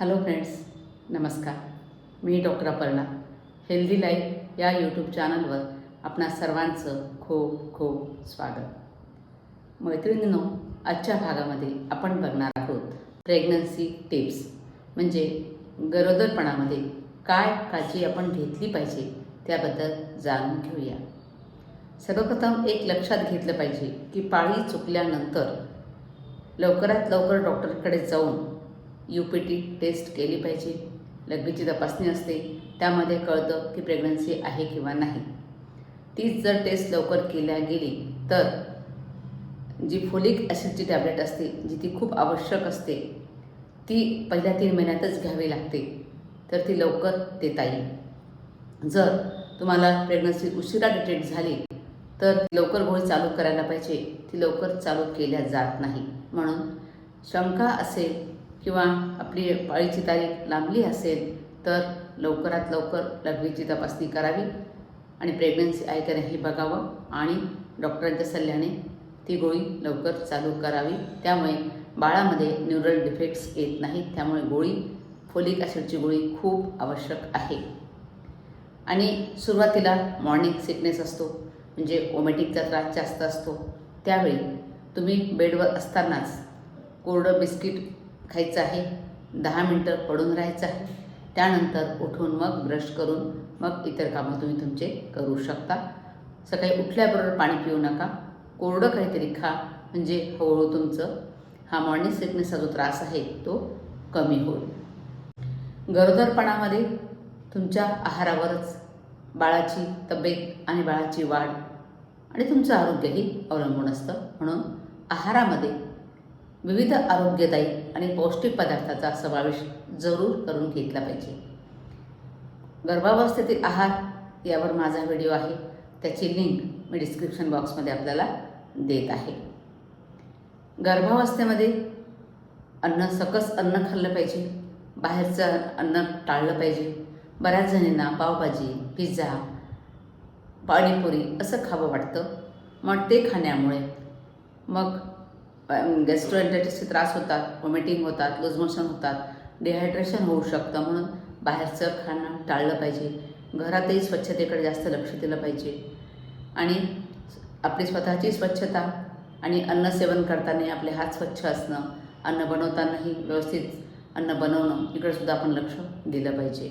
Hello friends नमस्कार. मी doctor Aparna. Healthy life या यूट्यूब चॅनलवर आपणा सर्वांचं खूप खूप स्वागत. मैत्रिणींनो आजच्या भागामध्ये आपण बघणार आहोत प्रेग्नन्सी टिप्स म्हणजे गरोदरपणामध्ये काय काळजी आपण घेतली पाहिजे त्याबद्दल जाणून घेऊया. सर्वप्रथम एक लक्षात घेतलं पाहिजे की पाळी चुकल्यानंतर लवकरात लवकर डॉक्टरकडे जाऊन यू पी टी टेस्ट केली पाहिजे. लग्नीची तपासणी असते. त्यामध्ये कळतं की प्रेग्नन्सी आहे किंवा नाही. तीच जर टेस्ट लवकर केल्या गेली तर जी फोलिक ॲसिडची टॅबलेट असते जी ती खूप आवश्यक असते ती पहिल्या तीन महिन्यातच घ्यावी लागते. तर ती लवकर देता येईल. जर तुम्हाला प्रेग्नन्सी उशिरा डिटेक्ट झाली तर लवकर गोळी चालू करायला पाहिजे. ती लवकर चालू केल्या जात नाही. म्हणून शंका असेल किंवा आपली पाळीची तारीख लांबली असेल तर लवकरात लवकर लघवीची तपासणी करावी आणि प्रेग्नन्सी आहे का हे बघावं आणि डॉक्टरांच्या सल्ल्याने ती गोळी लवकर चालू करावी. त्यामुळे बाळामध्ये न्यूरल डिफेक्ट्स येत नाहीत त्यामुळे गोळी फोलिक ॲसिडची गोळी खूप आवश्यक आहे. आणि सुरुवातीला मॉर्निंग सिकनेस असतो म्हणजे ओमेटिकचा त्रास जास्त असतो. त्यावेळी तुम्ही बेडवर असतानाच कोरडं बिस्किट खायचं आहे. दहा मिनटं पडून राहायचं आहे. त्यानंतर उठून मग ब्रश करून मग इतर कामं तुम्ही तुमचे करू शकता. सकाळी उठल्याबरोबर पाणी पिऊ नका. कोरडं काहीतरी खा. म्हणजे हळूहळू तुमचं हा मॉर्निंग सिकनेसचा जो त्रास आहे तो कमी होईल. गरोदरपणामध्ये तुमच्या आहारावरच बाळाची तब्येत आणि बाळाची वाढ आणि तुमचं आरोग्यही अवलंबून असतं. म्हणून आहारामध्ये विविध आरोग्यदायी आणि पौष्टिक पदार्थाचा समावेश जरूर करून घेतला पाहिजे. गर्भावस्थेतील आहार यावर माझा व्हिडिओ आहे. त्याची लिंक मी डिस्क्रिप्शन बॉक्समध्ये आपल्याला देत आहे. गर्भावस्थेमध्ये अन्न सकस अन्न खाल्लं पाहिजे. बाहेरचं अन्न टाळलं पाहिजे. बऱ्याच जणींना पावभाजी पिझ्झा पाणीपुरी असं खावं वाटतं. मग ते खाण्यामुळे मग गॅस्ट्रोएंटायटिसचे त्रास होतात वॉमिटिंग होतात लूज मोशन होतात डिहायड्रेशन होऊ शकतं म्हणून बाहेरचं खाणं टाळलं पाहिजे. घरातही स्वच्छतेकडे जास्त लक्ष दिलं पाहिजे. आणि आपली स्वतःची स्वच्छता आणि अन्न सेवन करताना आपले हात स्वच्छ असणं अन्न बनवतानाही व्यवस्थित अन्न बनवणं इकडंसुद्धा आपण लक्ष दिलं पाहिजे.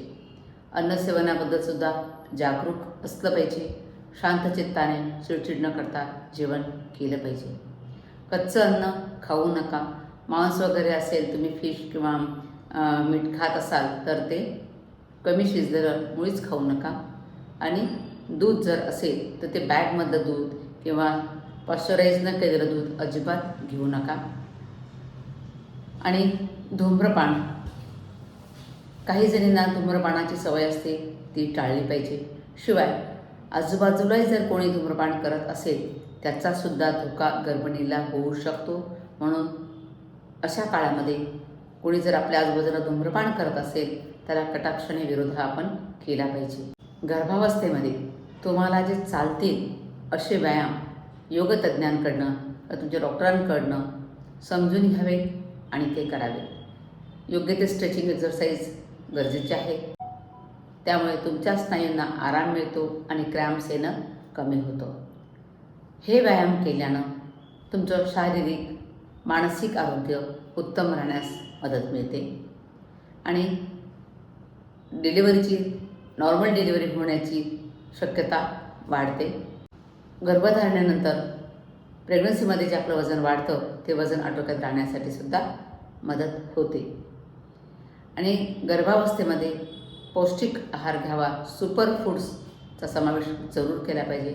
अन्न सेवनाबद्दलसुद्धा जागरूक असलं पाहिजे. शांत चित्ताने चिडचिड न करता जेवण केलं पाहिजे. कच्चं अन्न खाऊ नका. मांस वगैरे असेल तुम्ही फिश किंवा मीठ खात असाल तर ते कमी शिजलेलं मुळीच खाऊ नका. आणि दूध जर असेल तर ते बॅगमधलं दूध किंवा पॉश्चराईज न केलेलं दूध अजिबात घेऊ नका. आणि धूम्रपान. काही जणींना धूम्रपानाची सवय असते ती टाळली पाहिजे. शिवाय आजूबाजूलाही जर कोणी धूम्रपान करत असेल त्याचासुद्धा धोका गर्भिणीला होऊ शकतो. म्हणून अशा काळामध्ये कोणी जर आपल्या आजूबाजूला धूम्रपान करत असेल त्याला कटाक्षाने विरोध हा आपण केला पाहिजे. गर्भावस्थेमध्ये तुम्हाला जे चालतील असे व्यायाम योगतज्ञांकडनं तुमच्या डॉक्टरांकडनं समजून घ्यावे आणि ते करावे. योग्य ते स्ट्रेचिंग एक्झरसाईज गरजेचे आहे. त्यामुळे तुमच्या स्नायूंना आराम मिळतो आणि क्रॅम्प्स येणं कमी होतं. हे व्यायाम केल्यानं तुमचं शारीरिक मानसिक आरोग्य उत्तम राहण्यास मदत मिळते. आणि डिलिव्हरीची नॉर्मल डिलिव्हरी होण्याची शक्यता वाढते. गर्भधारणेनंतर प्रेग्नन्सीमध्ये जे आपलं वजन वाढतं ते वजन आटोक्यात राहण्यासाठी सुद्धा मदत होते. आणि गर्भावस्थेमध्ये पौष्टिक आहार घ्यावा सुपर फूड्सचा समावेश जरूर केला पाहिजे.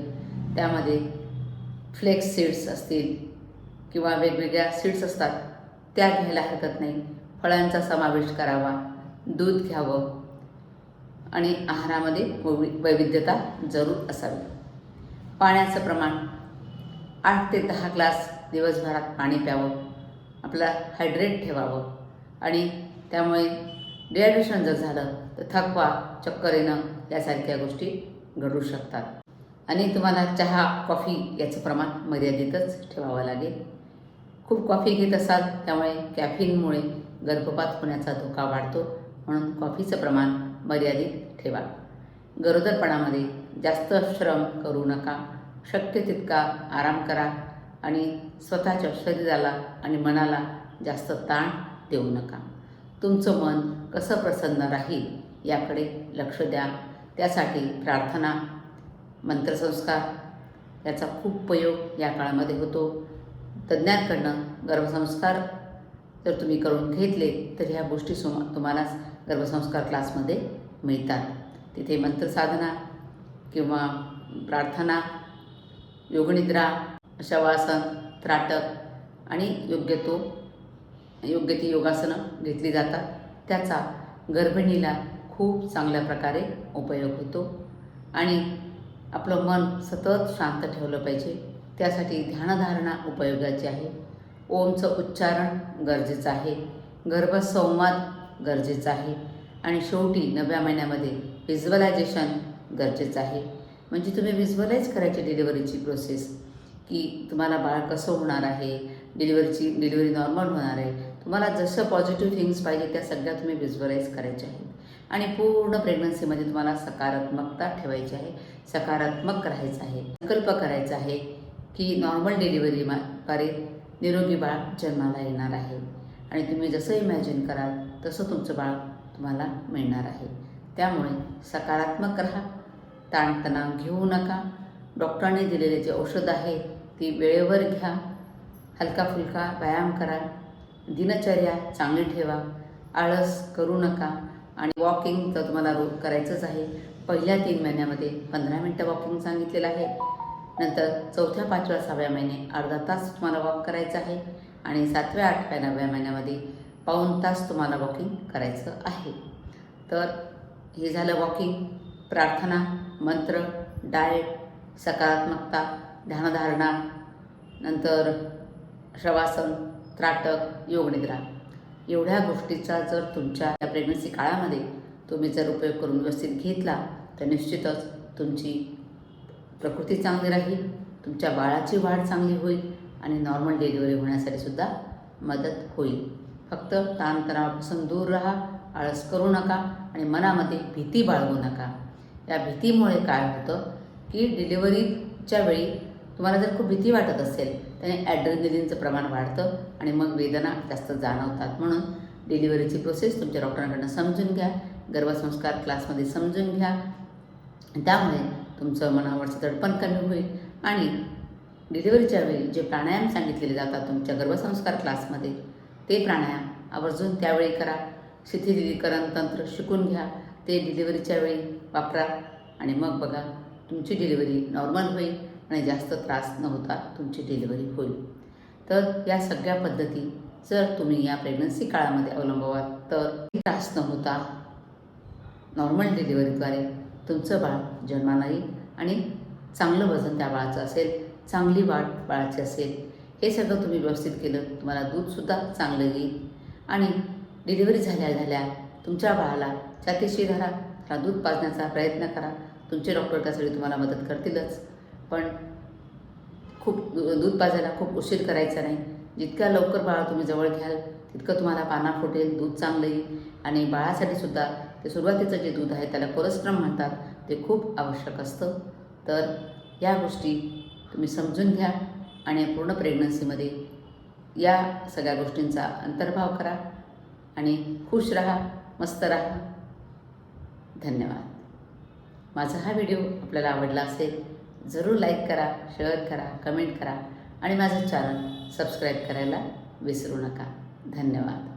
त्यामध्ये फ्लेक्स सीड्स असतील किंवा वेगवेगळ्या सीड्स असतात त्या घ्यायला हरकत नाही. फळांचा समावेश करावा दूध घ्यावं आणि आहारामध्ये वैवि वैविध्यता जरूर असावी. पाण्याचं प्रमाण. आठ ते दहा ग्लास दिवसभरात पाणी प्यावं आपला हायड्रेट ठेवावं आणि त्यामुळे डिहायड्रेशन जर झालं तर थकवा चक्कर येणं यासारख्या गोष्टी घडू शकतात. आणि तुम्हाला चहा कॉफी याचं प्रमाण मर्यादितच ठेवावं लागेल. खूप कॉफी घेत असाल त्यामुळे कॅफिनमुळे गर्भपात होण्याचा धोका वाढतो. म्हणून कॉफीचं प्रमाण मर्यादित ठेवा. गरोदरपणामध्ये जास्त श्रम करू नका. शक्य तितका आराम करा आणि स्वतःच्या शरीराला आणि मनाला जास्त ताण देऊ नका. तुमचं मन कसं प्रसन्न राहील याकडे लक्ष द्या. त्यासाठी प्रार्थना मंत्रसंस्कार याचा खूप उपयोग या काळामध्ये होतो. तज्ज्ञांकडनं गर्भसंस्कार जर तुम्ही करून घेतले तर ह्या गोष्टी सुम तुम्हाला गर्भसंस्कार क्लासमध्ये मिळतात. तिथे मंत्रसाधना किंवा प्रार्थना योगनिद्रा शवासन त्राटक आणि योग्य तो योग्य ती योगासनं घेतली जातात. त्याचा गर्भिणीला खूप चांगल्या प्रकारे उपयोग होतो. आणि आपलं मन सतत शांत ठेवलं पाहिजे. त्यासाठी ध्यानधारणा उपयोगाची आहे. ओमचं उच्चारण गरजेचं आहे. गर्भसंवाद गरजेचं आहे. आणि शेवटी नव्या महिन्यामध्ये व्हिज्युअलायझेशन गरजेचं आहे. म्हणजे तुम्ही व्हिज्युअलाइज करायची डिलिव्हरीची प्रोसेस की तुम्हाला बाळ कसं होणार आहे डिलिव्हरीची डिलिव्हरी नॉर्मल होणार आहे. तुम्हाला जसं पॉझिटिव्ह थिंग्स पाहिजे त्या सगळ्या तुम्ही व्हिज्युअलाइज करायच्या आहेत. आणि पूर्ण प्रेग्नन्सीमध्ये तुम्हाला सकारात्मकता ठेवायची आहे सकारात्मक राहायचं आहे संकल्प करायचा आहे की नॉर्मल डिलिव्हरी द्वारे निरोगी बाळ जन्माला येणार आहे. आणि तुम्ही जसं इमॅजिन कराल तसं तुमचं बाळ तुम्हाला मिळणार आहे. त्यामुळे सकारात्मक राहा ताणतणाव घेऊ नका. डॉक्टरांनी दिलेले जे औषध आहे ती वेळेवर घ्या. हलका फुलका व्यायाम करा. दिनचर्या चांगली ठेवा. आळस करू नका. आणि वॉकिंग तर तुम्हाला रोज करायचंच आहे. पहिल्या तीन महिन्यामध्ये पंधरा मिनटं वॉकिंग सांगितलेलं आहे. नंतर चौथ्या पाचव्या सहाव्या महिने अर्धा तास तुम्हाला वॉक करायचं आहे. आणि सातव्या आठव्या नवव्या महिन्यामध्ये पाऊण तास तुम्हाला वॉकिंग करायचं आहे. तर हे झालं वॉकिंग प्रार्थना मंत्र डाएट सकारात्मकता ध्यानधारणा नंतर शवासन त्राटक योगनिद्रा एवढ्या गोष्टीचा जर तुमच्या या प्रेग्नन्सी काळामध्ये तुम्ही जर उपयोग करून व्यवस्थित घेतला तर निश्चितच तुमची प्रकृती चांगली राहील तुमच्या बाळाची वाढ चांगली होईल आणि नॉर्मल डिलिव्हरी होण्यासाठी सुद्धा मदत होईल. फक्त ताणतणावापासून दूर राहा आळस करू नका आणि मनामध्ये भीती बाळगू नका. या भीतीमुळे काय होतं की डिलिव्हरीच्या वेळी तुम्हाला जर खूप भीती वाटत असेल त्याने ॲड्रेनलिनचं प्रमाण वाढतं आणि मग वेदना जास्त जाणवतात. म्हणून डिलिव्हरीची प्रोसेस तुमच्या डॉक्टरांकडनं समजून घ्या. गर्भसंस्कार क्लासमध्ये समजून घ्या. त्यामुळे तुमचं मनावरचं दडपण कमी होईल आणि डिलिव्हरीच्या वेळी जे प्राणायाम सांगितलेले जातात तुमच्या गर्भसंस्कार क्लासमध्ये ते प्राणायाम आवर्जून त्यावेळी करा. शिथिलीकरण तंत्र शिकून घ्या. ते डिलिव्हरीच्या वेळी वापरा आणि मग बघा तुमची डिलिव्हरी नॉर्मल होईल. आणि जास्त त्रास न होता तुमची डिलिव्हरी होईल. तर या सगळ्या पद्धती जर तुम्ही या प्रेग्नन्सी काळामध्ये अवलंबवाल तर त्रास न होता नॉर्मल डिलिव्हरीद्वारे तुमचं बाळ जन्माला येईल आणि चांगलं वजन त्या बाळाचं असेल चांगली वाट बाळाची असेल हे सगळं तुम्ही व्यवस्थित केलं तुम्हाला दूधसुद्धा चांगलं येईल. आणि डिलिव्हरी झाल्या झाल्या तुमच्या बाळाला छातीशी धरा त्याला दूध पाजण्याचा प्रयत्न करा. तुमचे डॉक्टर त्यासाठी तुम्हाला मदत करतीलच. पण खूप दूध पाजायला खूप उशीर करायचा नाही. जितक्या लवकर बाळा तुम्ही जवळ घ्याल तितकं तुम्हाला पाना फुटेल दूध चांगलं येईल. आणि बाळासाठी सुद्धा ते सुरुवातीचं जे दूध आहे त्याला कोलेस्ट्रॉम म्हणतात ते खूप आवश्यक असतं. तर या गोष्टी तुम्ही समजून घ्या आणि पूर्ण प्रेग्नन्सीमध्ये या सगळ्या गोष्टींचा अंतर्भाव करा आणि खुश राहा मस्त राहा. धन्यवाद. माझा हा व्हिडिओ आपल्याला आवडला असेल जरूर लाईक करा शेअर करा कमेंट करा आणि माझं चॅनल सबस्क्राईब करायला विसरू नका. धन्यवाद.